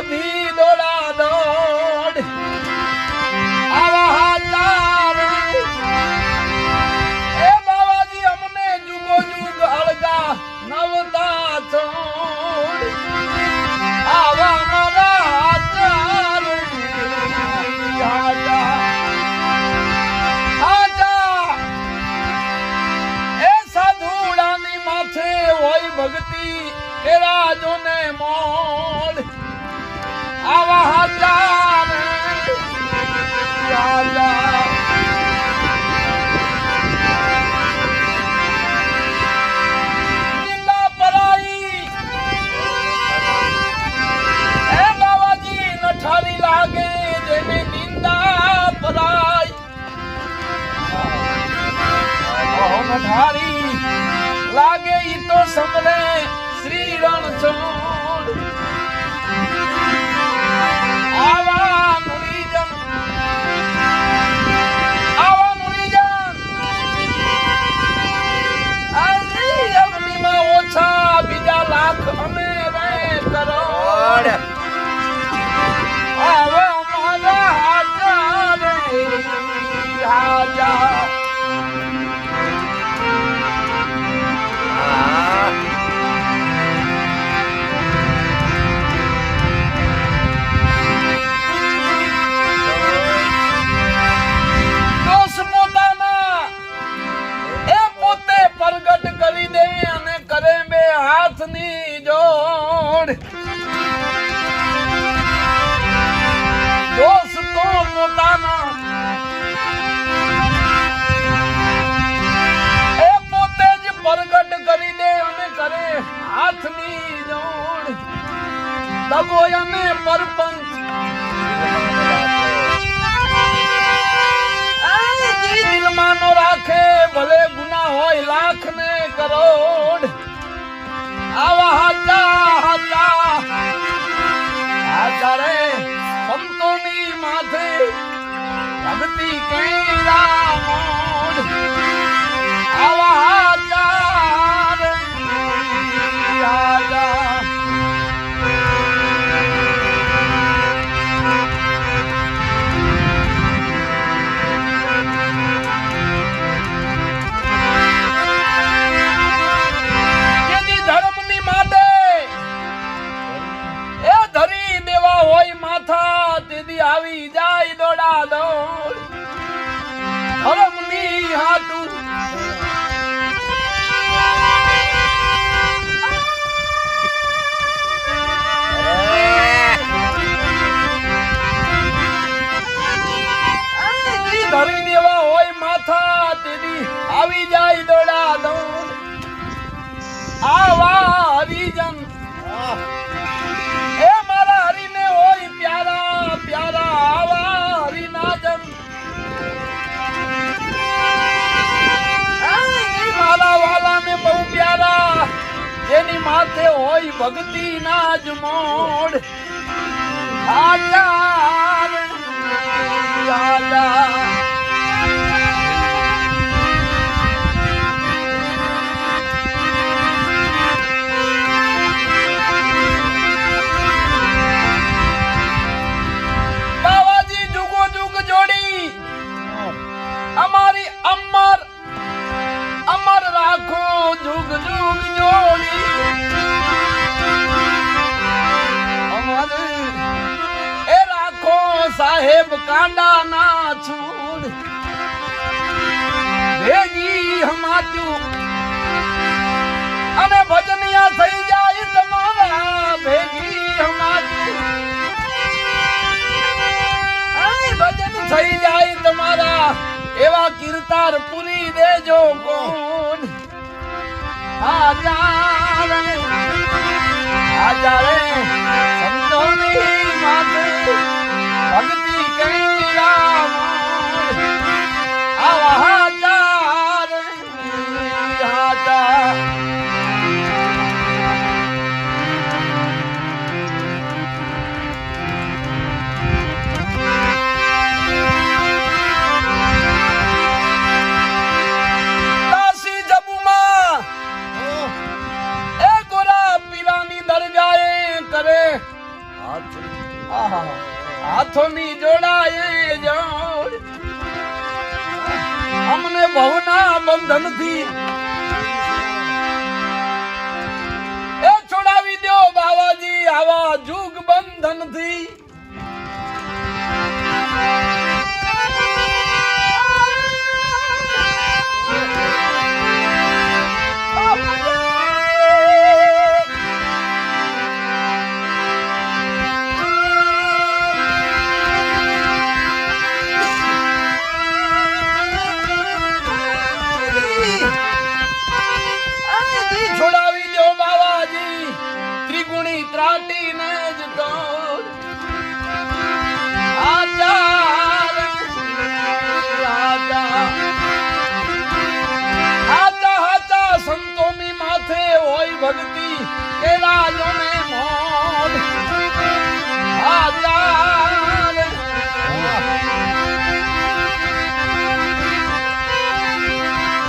બધી દોડા દોડ આવા હાલાર. એ બાવાજી અમને જુગો જુગ નવતા છોડ. આવા મારા હાચા હાચા એ સાધુડાની માથે હોય ભક્તિ એ રાજોને મોડ. લાગે ઈ તો સમરે દગો અને પરપંચ. દિલમાં રાખે, ભલે ગુના હોય લાખ ને કરોડ. આવા હાચા હાચા હાચા રે, સંતોની માથે ભક્તિ કઈ મોડ ધરી દેવા હોય માથા તેથી આવી જાય દોડા દોડ આવા હરિજન એ મારા હરીને હોય પ્યારા પ્યારા આવા હરીના જન. મારા વાલાને બહુ પ્યારા. જેની માથે હોય ભક્તિ ના જ મોડ આચાર. આચાર સાહેબ કાંડા ના છૂડ. ભેગી હમાચું. અને ભજનિયા થઈ જાય તમારા ભેગી હમાચું. ભજન થઈ જાય તમારા એવા કીર્તાર પૂરી દેજો કોણ આજા રે. પ્રથમી જોડાય જોડ અમને ભવના બંધનથી છોડાવી દો બાવાજી આવા જુગ બંધનથી ઘટીને રાજા હાચા હાચા સંતોની માથે હોય ભક્તિ. કેળા જોને મોં